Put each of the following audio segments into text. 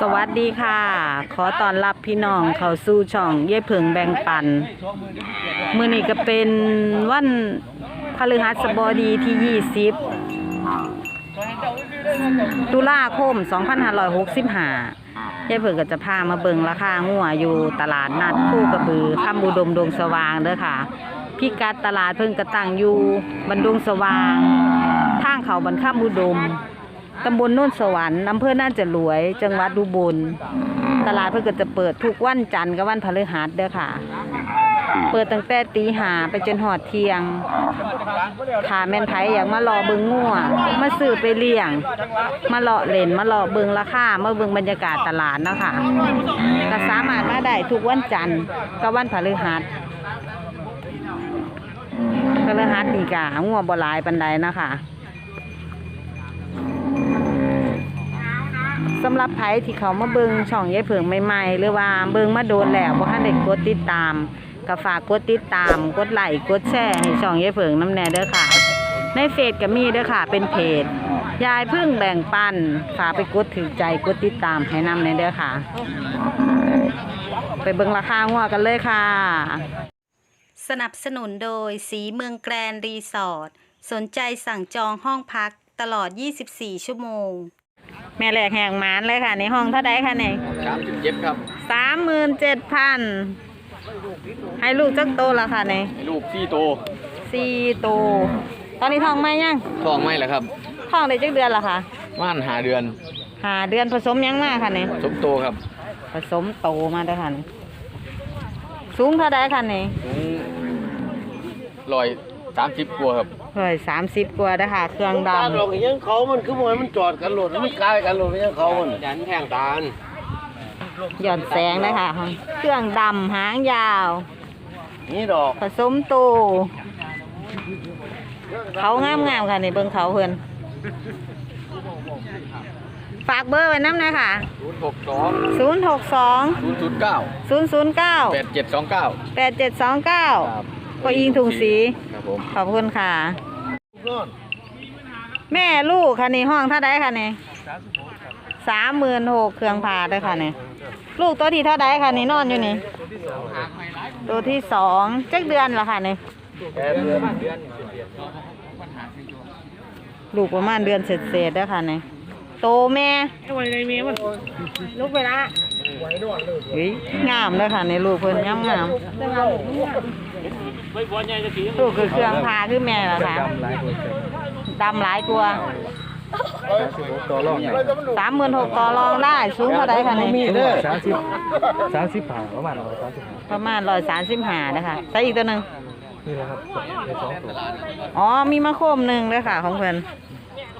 สวัสดีค่ะ ขอต้อนรับพี่น้องเขาสู่ช่องเย่เพิงแบ่งปัน มือนี้ก็เป็นวันพฤหัสบดีที่ 20 ตุลาคม 2565เย่เพิงก็จะพามาเบิงราคางัวอยู่ตลาดนัดคู่กระบือคำอุดมดงสว่างเด้อค่ะ พิกัดตลาดเพิ่งกระตั้งอยู่บันดงสว่าง ทางเขาบันข้ามอุดม ตำบลโน่นสวรรค์อำเภอน่าจะรวย จังหวัดอุบลตลาดเพิ่นก็จะเปิดทุกวันจันทร์กับวันพฤหัสเด้อค่ะ เปิดตั้งแต่ตีหาไปจนหอดเที่ยงถ้าแม่นไผอยากมารอเบิงงัวมาซื้อไปเลี้ยง มาเลาะเลนมาเลาะเบิงราคามาเบิงบรรยากาศตลาดเนาะค่ะก็สามารถมาได้ทุกวันจันทร์กับวันพฤหัสพฤหัสนี่กะงัวบ่หลายปานใดเนาะค่ะ สำหรับไผที่เขามาเบิงช่องยายเผิงใหม่ๆ หรือว่าเบิงมาโดนแล้วบ่ทันได้กดติดตามก็ฝากกดติดตาม กดไลค์กดแชร์ให้ช่องยายเผิงน้ำแน่เด้อค่ะ ในเฟซก็มีเด้อค่ะ เป็นเพจยายพึ่งแบ่งปันฝากไปกดถือใจกดติดตามให้นำแนเด้อค่ะ ไปเบิงราคาหัวกันเลยค่ะ สนับสนุนโดยสีเมืองแกรนรีสอร์ทสนใจสั่งจองห้องพักตลอด 24 ชั่วโมง แม่แหลกแหงหมานเลยค่ะ ในห้องเท่าไดค่ะเนี่ยสามสิบเจ็ดครับสามหมื่นเจ็ดพันให้ลูกจักโตแล้วค่ะเนี่ยให้ลูกซี่โตสี่โต ตอนนี้ท้องไหมยังท้องไม่แหละครับท้องได้จักเดือนและค่ะม่านหาเดือนหาเดือนผสมยังมาค่ะเนี่ยสมโตครับ ผสมโตมาเด้อค่ะนี่สูงเท่าไดค่ะเนี่ยสูงร้อยสามสิบกว่าครับ เฮ้ยสามสิบกว่าเด้อค่ะ เครื่องดตาหลอกยังเขามันคือมวยมันจอดกันหลดมันกลายกันหลดยังเขามันยันแทงตาลำหย่อนแสงนะคะเครื่องดำหางยาว นี่ดอกผสมโตเขางามงามๆค่ะนี่เบิ่งเขาเพิ่นฝากเบอร์ไว้น้ำหนะค่ะ ศูนย์หกสองศูนย์หกสองศูนย์ศูนย์เก้าศูนย์ศูนย์เก้าแปดเจ็ดสองเก้าแปดเจ็ดสองเก้าก็อิงถุงสี ครับผม ขอบคุณค่ะ แม่ลูกค่ะนี่ห้องเท่าไดค่ะนี่สามหมื่นหกเครื่องผ่าด้วยค่ะนี่ลูกตัวที่เท่าไดค่ะนี่นอนอยู่นี่ตัวที่สองจักเดือนละค่ะนี่ลูกประมาณเดือนเศษเศษๆเด้อค่ะนี่โตแม่ลูกไปละเฮ้ยงามเด้อค่ะในลูกเพิ่นงามงาม ลูกคือเครื่องพาคือแม่ละค่ะดำหลายกลัวาต่อรองไหนสามหมื่นหกต่อรองได้สูงเท่าไรคะนี่มีเด้อสามสิบสามสิบผ่าประมาณร้อยสามสิบผ่าประมาณร้อยสามสิบห้านะคะใส่อีกตัวหนึ่งนี่แหละครับในสองตัวอ๋อมีมะโคมหนึ่งเลยค่ะ ของเพิ่น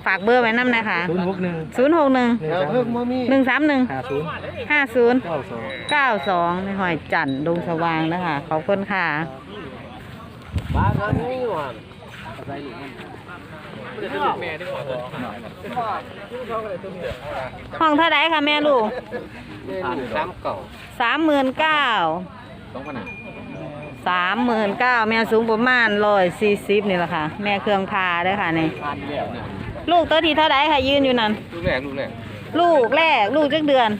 ฝากเบอร์ไว้น้ำนะคะศูนย์หกหนึ่งศูนย์หกหนึ่งหนึ่งแล้วสามเพิ่งมามีหนึ่งสามหนึ่งห้าศูนย์ห้าศูนย์เก้าสองเก้าสองในหอยจันทร์ดงสว่างนะคะขอบคุณค่ะ บ้านนั้นนี่หว่าห้องเท่าไรคะแม่ลูกผ่านสามเก่าสามหมื่นเก้าสองพันห้าสามหมื่นเก้าแม่สูงประมาณร้อยสี่สิบนี่แหละค่ะ แม่เครื่องพาเด้วยค่ะนี่พันแล้วเนี่ยลูกตัวที่เท่าไรค่ะยืนอยู่นั่นลูกแรกลูกแรกลูกแรกลูกจักเดือน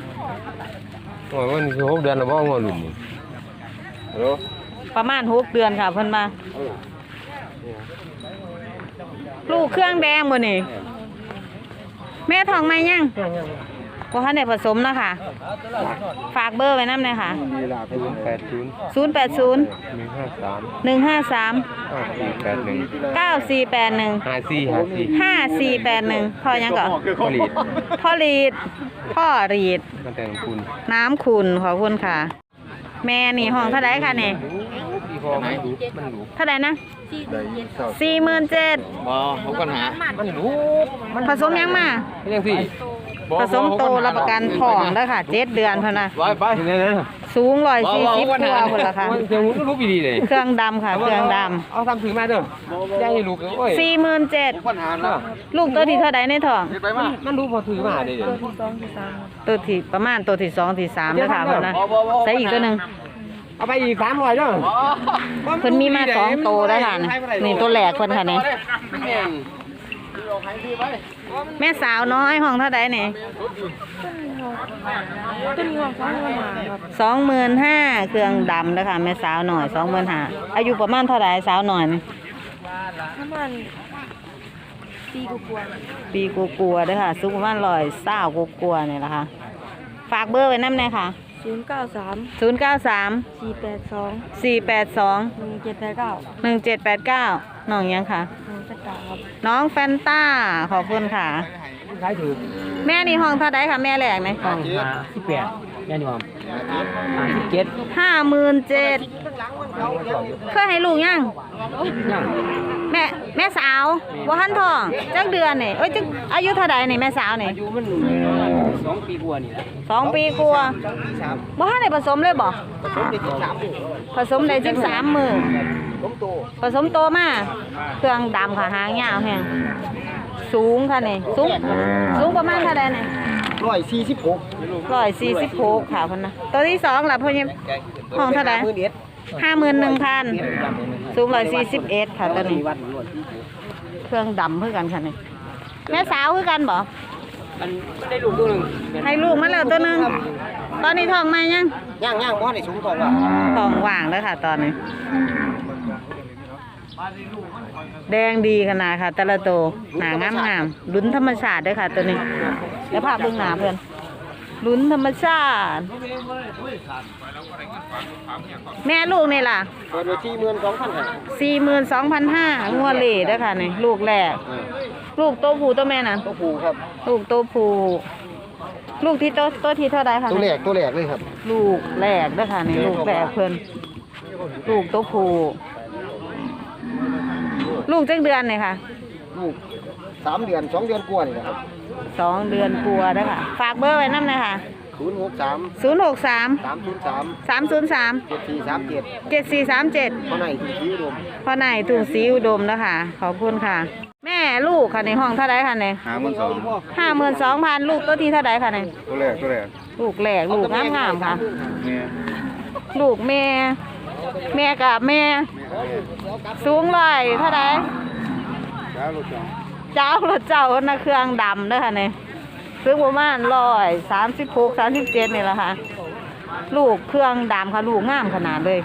โอ้ยมันคือหกเดือนแล้วบ้างว่าหลุมฮัลโหล ประมาณหกเดือนค่ะเพิ่นมา ลูกเครื่องแดงบ่นี่ แม่ทองไหมยังบ่ทันได้ผสมเนาะค่ะ ฝากเบอร์ไว้นำหน่อยค่ะดีลาเป็นแปดศูนย์080 หนึ่งห้าสาม153 ห้าสี่แปดหนึ่ง9481 ห้าสี่ห้าสี่5481พ่อยังก่อนผลิตพ่อรีด พ่อรีดมันแต่งคุณน้ำขุนขอบคุณค่ะ แม่นี่ห้องเท่าไดค่ะนี่ที่พ อมันรู้มันรู้เท่าไดนะได้ยินเศร้า47,000บอหกพันหามันรู้ผสมยังมาเป็นยังพี่ผสมโตรับประกันทองแล้วค่ะเจ็ดเดือนเท่านั้นไปไปนี่นะสูงร้อยสี่สิบตัวคนละค่ะมันเสียงรู้รู้ปีดีเลยเครื่องดำค่ะ เครื่องดเอาทำถือมาเด้อได้ให้ลูกโอ้ยำสี่หมื่นเจ็ดหกพันหาแล้วลูกตัวที่เท่าใดในท้องเฮ็ดไปมามันรู้พอถือมาได้เด้อตัวที่ประมาณตัวที่สองที่สามแล้วค่ะเพิ่นนะใส่อีกตัวหนึ่ง เอาไปอีกสามร้อยเด้อเพิ่นมีมาสองตัวแล้วค่ะนี่ตัวแหลกเพิ่นค่ะนี่แม่สาวน้อยห้องเท่าใดนี่ต้นงวงสองงวงหาครับสองหมื่นห้าเครื่องดำเด้อค่ะแม่สาวหน่อยสองหมื่นห้าอายุประมาณเท่าไหร่สาวหน่อยนี่ประมาณปีกว่าปีกลัวๆเด้อค่ะสูงประมาณร้อยเศร้ากลัวๆนี่แหละค่ะฝากเบอร์ไว้น้ำหน่อยค่ะ ศูนย์เก้าสามศูนย์เก้าสามสี่แปดสองสี่แปดสองหนึ่งเจ็ดแปดเก้าหนึ่งเจ็ดแปดเก้าน้องยังค่ะ หนึ่งสตาร์ครับน้องแฟนต้าขอบคุณค่ะ ขายถูกแม่นี่ห้องเท่าไดค่ะแม่แหลกไหมห้องหาสิบแปดแม่นี่ว่าหาสิบเจ็ดห้าหมื่นเจ็ดเคยให้ลูกยังยังแม่แม่สาวว่าหันทองจักเดือนนี่เอ้ยจักอายุเท่าไดนี่แม่สาวนี่อายุมัน สองปีกว่านี่แหละสองปีกลัวาบ่ทันได้ผสมเลยบ่ผสมได้สิบสามมือผสมโตมาเครื่องดำค่ะหางยาวแฮงสูงค่ะนี่สูงสูงประมาณเท่าใดนี่ร้อยสี่สิบหกร้อยสี่สิบหกค่ะพ่นนะตัวที่สองล่ะพ่อยังห้องเท่าไหร่มือเด็ดห้าหมื่นหนึ่งพันสูงร้อยสี่สิบเอ็ดค่ะตัวนี้วัดร้อยสี่สิบเครื่องดำเพื่อกันค่ะนี่แม่สาวคือกันบ่ มันได้ลูกตัวหนึ่งให้ลูกมาแล้วตัวหนึง ตอนนี้ท้องมายังย่างย่างบ่ได้สูงก่อนว่าท้องว่างแล้วค่ะ ตอนนี้ แดงดีขนาดค่ะแต่ละตัวหนางามงามๆลุ้นธรรมชาติด้วยค่ะ ตัวนี้ แล้วภาพเบื้องหน้าเพื่อน ลุ้นธรรมชาติ แม่ลูกนี่ล่ะเปิดไว้ที่หมื่นสองพันห้าสี่หมื่นสองพันห้างัวเหล่เด้อค่ะนี่ลูกแรก ลูกโตผู้โตแม่น่ะ ตัวผูครับ ลูกโตผู้ลูกที่โตโตที่เท่าใดคะตัวแรกตัวแรกเลยครับ ลูกแรกเด้อค่ะนี่ลูกแรกเพิ่นลูกโตผู้ลูกจักเดือนนี่ค่ะ ลูกสามเดือนสองเดือนกว่านี่แหละครับ สองเดือนกลัวเด้อค่ะ ฝากเบอร์ไว้นำหน่อยค่ะศูนย์หกสามศูนย์หกสามสามศูนย์สามสามศูนย์สามเจ็ดสี่สามเจ็ดเจ็ดสี่สามเจ็ดเท่าไหร่ถึงคิ้วรวมพ่อไหนายถุงสีอุดมนะคะขอบคุณค่ะ แม่ลูกค่ะในห้องเท่าไดค่ะเนี่ยหามันสองห้าหมื่นสองพันลูกตัวที่เท่าไดค่ะเนี่ยตัวแรกตัวแรกลูกแหลกลูกงามงามๆค่ะ เนี่ยลูกแม่ แม่กับแม่ สูงร้อยเท่าไดแล้วลูกสอง เจ้ารถเจ้านะเครื่องดำเด้อค่ะเนี่ยซื้อประมาณร้อยสามสิบหกสามสิบเจ็ดนี่แหละค่ะ ลูกเครื่องดำค่ะ ลูกงามขนาดเลย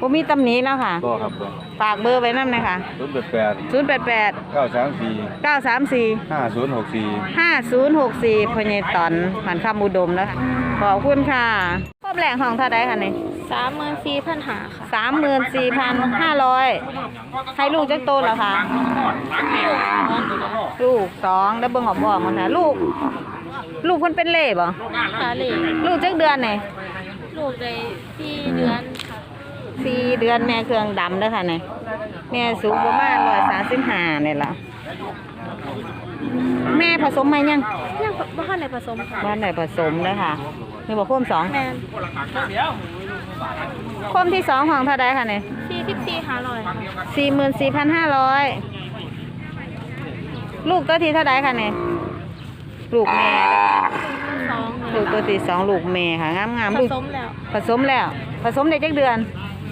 ผมมีตำหนี้แล้วค่ะ ก็ครับก็ฝากเบอร์ไว้นั่นเลยค่ะศูนย์แปดแปดศูนย์แปดแปดเก้าสามสี่เก้าสามสี่ ห้าศูนย์หกสี่ ห้าศูนย์หกสี่พญตอนหันคำอุดมแล้วค่ะขอบคุณค่ะ ครอบแหล่งของเท่าไดค่ะนี่สามหมื่นสี่พันหาค่ะสามหมื่นสี่พันห้าร้อยให้ลูกจักโตแล้วค่ะลูกสองแล้วเบิ่งหอบบอกมันนะลูก ลูกเพิ่นเป็นเล่บ่หาเหล็กลูกจักเดือนนี่ลูกได้สี่เดือนค่ะสี่เดือนแม่เครื่องดำเด้อค่ะนี่แม่สูงประมาณร้อยสามสิบห้านี่ล่ะแม่ผสมไหมยังยังบ้านในผสมค่ะบ้านไหนผสมเลยค่ะ นี่บอกพ่มสองแมนคมที่สองของเท่าใดค่ะเนี่ยสี่สิบสี่หาร้อยค่ะสี่หมื่นสี่พันห้าร้อยลูกตัวที่เท่าใดค่ะเนี่ยลูกแม่สองลูกตัวที่สองลูกแม่ค่ะงามงามผลูกสมแล้ว ผสมแล้ว ผสมได้จักเดือน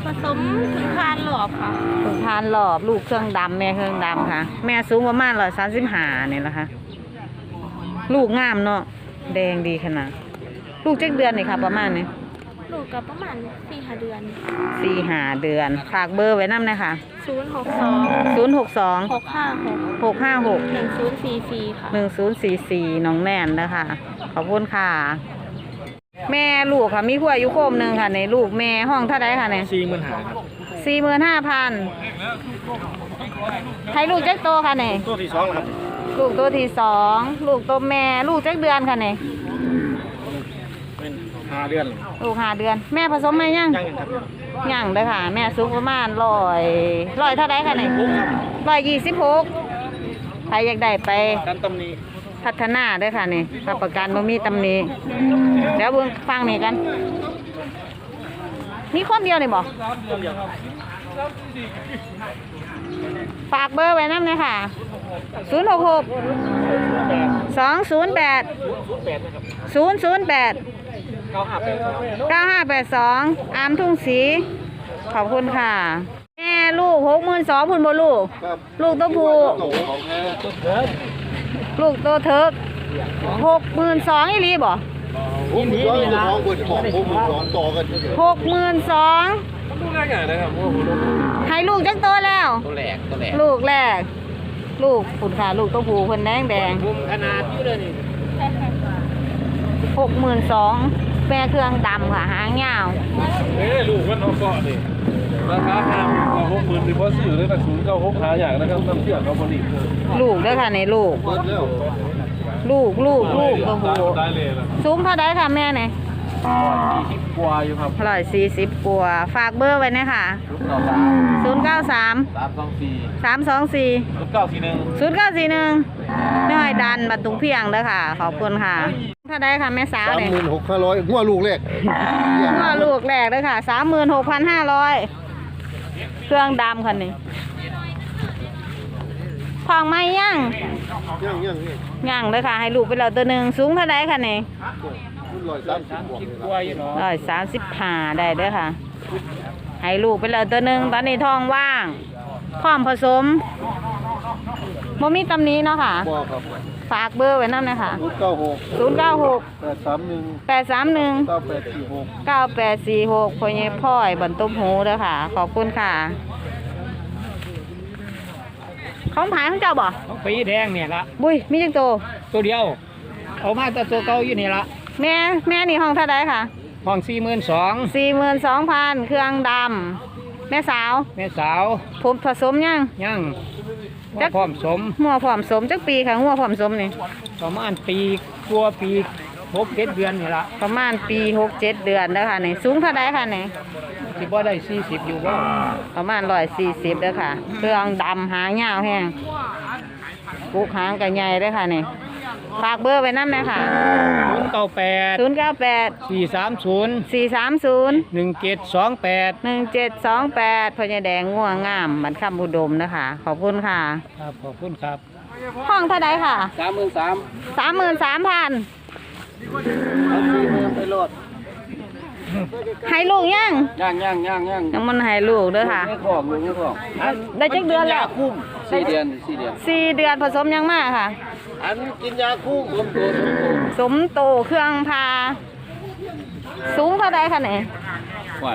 ผสมถึงพานหลอบค่ะถึงทานหลอบลูกเครื่องดำแม่เครื่องดำค่ะ แม่สูงประมาณร้อยสามสิบห้านี่แหละค่ะ ลูกงามเนาะแดงดีขนาด ลูกจักเดือนนี่ค่ะประมาณนี้ลูกกับประมาณสี่หาเดือนสี่ห้าเดือน ฝากเบอร์ไว้น้ำนะคะศูนย์หกสองศูนย์หกสองหกห้าหกหกห้าหกหนึ่งศูนย์สี่สี่ค่ะหนึ่งศูนย์สี่สี่น้องแน่นนะคะขอบคุณค่ะ แม่ลูกค่ะมีขั้วอยู่โคมหนึ่งค่ะในลูกแม่ห้องเท่าไรค่ะเนี่ยสี่หมื่นหาครับสี่หมื่นห้าพันให้ลูกจักโตค่ะเนี่ยตัวที่สองครับลูกตัวที่สองลูกตัวแม่ลูกจักเดือนค่ะเนี่ยเป็น ห้าเดือนลูกห้าเดือน แม่ผสมไหมยังยังครับยังเลยค่ะ แม่สูงประมาณร้อยร้อยเท่าไรค่ะเนี่ยร้อยยี่สิบหกใครอยากได้ไปการตำหนี้พัฒนาเด้วยค่ะนี่รับประกันบ่มีตำหนิเดี๋ยวเบิ่งฟังนี่กัน มีคนเดียวนี่บ่ฝากเบอร์ไว้นำเลยค่ะ 066 208 008 9582อามทุ่งสี ขอบคุณค่ะ แม่ลูก62,000พุ่นบ่ลูก ครับลูกตัวผู้โอ้ของแท้ลูกตัวเทิกหกหมื่นสองอีหลีบ่ผมมีสองอยู่สองคนบอกผมมีสองต่อกันหกหมื่นสองให้ลูกจักโตแล้ว ตัวแหลกตัวแหลกลูกแรก ลูกขุนขาลูกต้องผูเพิ่นแดงแดงมุมขนาดอยู่เลยนี่หกหมื่นสอง แม่เครื่องดำค่ะหางยาว เอ้ยลูกมันเอาเกาะนี่ราคาห้าเอาหกหมื่นดิพอซื้อเลยแต่ศูนย์เก้าหกหาอย่างนะครับน้ำเชื่อเขาบริสุทธิ์ลูกเด้อค่ะในลูกเบิดแล้วลูกลูกลูกต้องผูได้เลยนะสูงเท่าไดค่ะแม่เนี่ยสี่สิบกว่าอยู่ครับร้อยสี่สิบกว่าฝากเบอร์ไว้นะค่ะลูกเก้าสามศูนย์เก้าสามสามสองสี่สามสองสี่ลูกเก้าสี่หนึ่งศูนย์เก้าสี่หนึ่ง น้อยดันบัตรตุงเพียงเด้อค่ะ ขอบคุณค่ะเท่าไดค่ะแม่สาวสามเนี่ยหมื่นหกพันร้อยหัวลูกแรกว่าลูกแรกเลยค่ะสามหมื่นหกพันห้าร้อยเครื่องดำคันนี้ทองไม่ย่างยังยังนี่ย่างเลยค่ะ ให้ลูกไปแล้วตัวหนึ่งสูงเท่าไดค่ะนี่คุณร้อยสามสิบบวกเลยกลัวอยู่เนาะร้อยสามสิบห้าได้เด้อค่ะ ให้ลูกไปแล้วตัวหนึ่งตอนนี้ท้องว่างพร้อมผสม บ่มีตำหนี้เนาะค่ะบอกครับฝากเบอร์ไว้นั่นนะคะศูนย์เก้าหกศูนย์เก้าหกแปดสามหนึ่งแปดสามหนึ่งเก้าแปดสี่หกเก้าแปดสี่หกพ่อเย่พ่อยบันตุ้มหูเด้อค่ะ ขอบคุณค่ะ ของผายของเจ้าบ่ของปีแดงเนี่ยละบุ้ยมีจังโต ตัวเดียว เอามาแต่ตัวเก่าอยู่นี่ละแม่แม่นี่ห้องเท่าไดค่ะ ห้องสี่หมื่นสองสี่หมื่นสองพันเครื่องดำแม่สาว แม่สาว ผมผสมยัง ยัง จัว่ากพร้อมสมหัวผอมสมจักปีค่ะหัวผอมสมนี่ประมาณปีกลัวาปีหกเจ็ดเดือนนี่ละประมาณปีหกเจ็ดเดือนเด้อค่ะนี่สูงเท่าไดค่ะนี่สิบ่ได้สี่สิบอยู่ว่าประมาณร้อยสี่สิบเด้อค่ะ เครื่องดำหางยาวแห้งกุกหางกันใหญ่เด้อค่ะนี่ ฝากเบอร์ไว้น้ำเลยค่ะ ศูนย์เก้าแปดศูนย์เก้าแปดสี่สามศูนย์สี่สามศูนย์หนึ่งเจ็ดสองแปดหนึ่งเจ็ดสองแปดพญาแดงง่วงงามบันคำบุดมนะคะ ขอบคุณค่ะ ครับขอบคุณครับ ห้องเท่าไดค่ะ สามหมื่นสามสามหมื่นสามพันเอาสี่หมื่นไปโหลดให้ลูกยังย่างย่างย่างย่างยังมันให้ลูกเด้อค่ะ ไม่ของลูกไม่ของได้จักเดือนแล้ว คุ้มสี่เดือนสี่เดือน สี่เดือนผสมยังมากค่ะ อันกินยาคุ้มรวมตัวรวมตัวสมโตเครื่องพา สูงเท่าไดค่ะเนี่ยไหว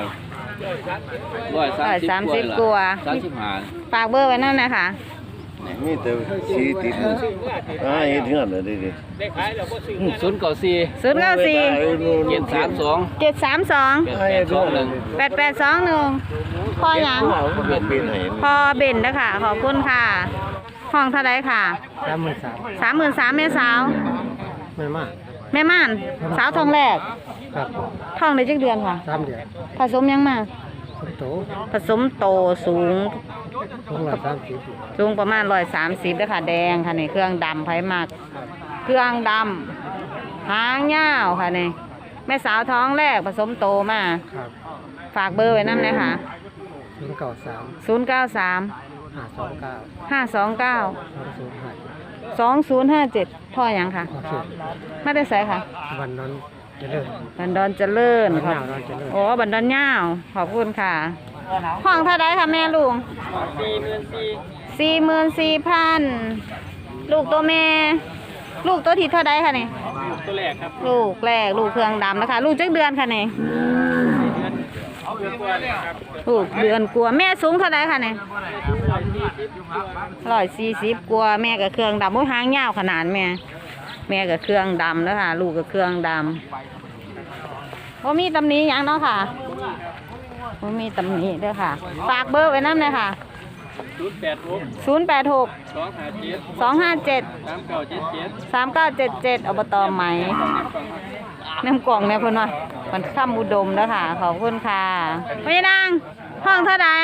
ร้อยร้อยสาสามมสิสิบบกว่า สามสิบห้าฝากเบอร์ไว้นั่นนะคะนี่แต่สีติดเลยอ่าเห็นเงื่อนเลยดิดิได้ขายแล้วก็ซื้อศูนย์เก้าสี่ศูนย์เก้าสี่เจ็ดสามสองเจ็ดสามสองแปดสองหนึ่งแปดแปดสองหนึ่งพอหยังเป็นเป็นไหนพอเบนนะคะขอบคุณค่ะ ห้องเท่าไดค่ะสามหมื่นสามสามหมื่นสามแม่สาวไม่มากแม่ม่าน สาวทองแรกครับท้องได้จักเดือนค่ะสามเดือนผสมยังมาคนโตผสมโตสูงทุกหลักสามสิบสูงประมาณร้อยสามสิบด้วยค่ะแดงค่ะนี่เครื่องดำไผ่มาก เครื่องดำหางยาวค่ะนี่แม่สาวท้องแรกผสมโตมาครับฝากเบอร์ไว้นั่นเลยค่ะศูนย์เก้าสามศูนย์เก้าสาม ห้าสองเก้าห้าสองเก้าสองศูนย์ห้าสองศูนย์ห้าเจ็ดพ่อหยังค่ะโอเคไม่ได้ใส่ค่ะ วันนั้นจะเลิกบันดอนเจริญวันคหรัน้าบเราจะเลิกโอ้บันดอนยาวขอบคุณค่ะ ห้องเท่าไดค่ะแม่ลุงสี่หมื่นสี่สี่หมื่นสี่พันลูกตัวแม่ ลูกตัวที่เท่าไดค่ะนี่ ตัวแรกครับ ลูกแรก ลูกเครื่องดำนะคะ ลูกจักเดือนค่ะนี่ เอาเดือนกว่าเลยครับลูกเดือนกลัวาแม่สูงเท่าไดค่ะนี่ยร้อยสี่สิบกว่าแม่กับเครื่องดำโอ้ยหางยาวขนาดแม่ แม่กับเครื่องดำนะคะลูกกับเครื่องดำว่ามีตำหนี้ยังเนาะค่ะว่ามีตำหนี้ด้อค่ะ ฝากเบอร์ไว้น้ำเลยค่ะ ศูนย์แปดหกศูนย์แปดหกสองห้าเจ็ดสองห้าเจ็ดสามเก้าเจ็ดเจ็ดสามเก้าเจ็ดเจ็ดอบตไหม น้ำกล่องเนี่ยเพิ่นว่ามันข้ามอุดมแล้วค่ะ ขอบคุณค่ะพี่นางห้องเท่าไหร่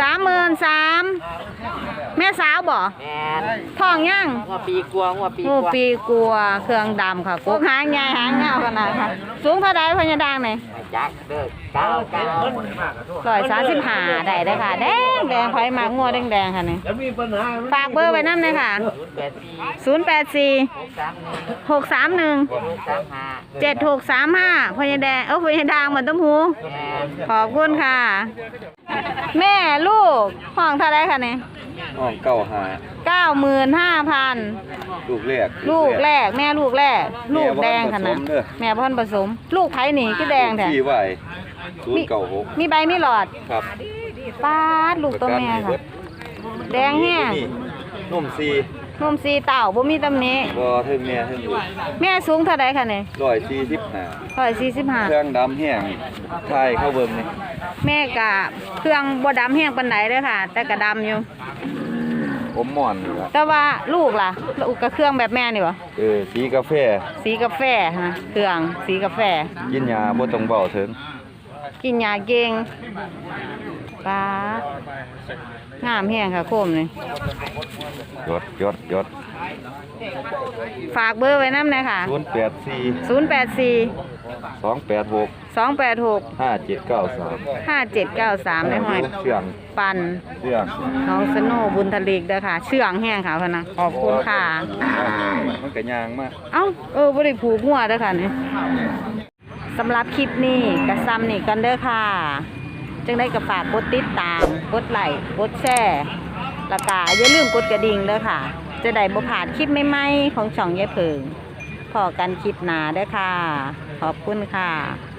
สามหมื่นสามแม่สาวบ่ท้องยังหัวปีกลัวหัวปีงูปีกลัวเครื่องดำค่ะกุกหางใหญ่หางยาวขนาดค่ะ สูงเท่าใดพญาดังไหน จักเด้อเก้าเก้าร้อยสามสิบห้าได้ได้อค่ะ แดงแดงไฟมากงัวแดงแดงๆค่ะนี่แล้วมีปัญหาฝากเบอร์ไว้น้ำเลยค่ะแปดสี่ศูนย์แปดสี่สามหนึ่งหกสามหนึ่งหกสามห้าเจ็ดหกสามห้าพญาแดงเอ้าพญาดางเหมือนต้มหูแม่ขอบคุณค่ะ แม่ลูกห้องเท่าไรคะเนี่ยส ห้องเก้าหาเก้าหมื่นห้าพันลูกแรก ลูกแรกแม่ลูกแรก ลูกแดงขนาดแม่บ่ทันผสมเด้อแม่พ่อนผสม ลูกไผ่หนีก็แดงแท้ที่ไหวศูนย์เก้าหกมีใบมีหลอดครับป้าดลูกตัวแม่ค่ะแดงแห้งนุ่มซีนมสีเต่าบ่มีตำหนี้บ่เทิงแม่เทิงลูกแม่สูงเท่าใดคะเนี่ยร้อยสี่สิบห้าร้อยสี่สิบห้าเครื่องดำแห้งไทยเข้าเบิ่งนี่แม่กะเครื่องบ่ดำแห้งปานใดเด้อค่ะ แต่กะดำอยู่ ผมหม่อนอยู่ละแต่ว่าลูกล่ะ ลูกก็เครื่องแบบแม่นี่บ่เออสีกาแฟสีกาแฟนะเครื่องสีกาแฟ กินยาบ่ต้องเบาถึงกินยาเก่งป้าดงามแห้งค่ะโคมนี่ยดยดยดฝากเบอร์ไว้นำหน่อยค่ะ ศูนย์แปดสี่084สองแปดหก286ห้าเจ็ดเก้าสาม5793ได้ห้อยเชื่องปันเชื่องน้องสโนว์บุญทลีกเด้อค่ะ เชื่องแห้งค่ะพะนะขอบคุณค่ะ มันก็ยางมากเอ้าเออบ่ได้ผูกหัวเด้อค่ะนี่สำหรับคลิปนี้กระซ้ำนี่กันเด้อค่ะ จึงได้ก็ฝากกดติดตามกดไลค์กดแชร์แล้วก็อย่าลืมกดกระดิ่งเด้อค่ะ จะได้บ่พลาดคลิปใหม่ๆของช่องยายเพิงพอกันคลิปหน้าเด้อค่ะ ขอบคุณค่ะ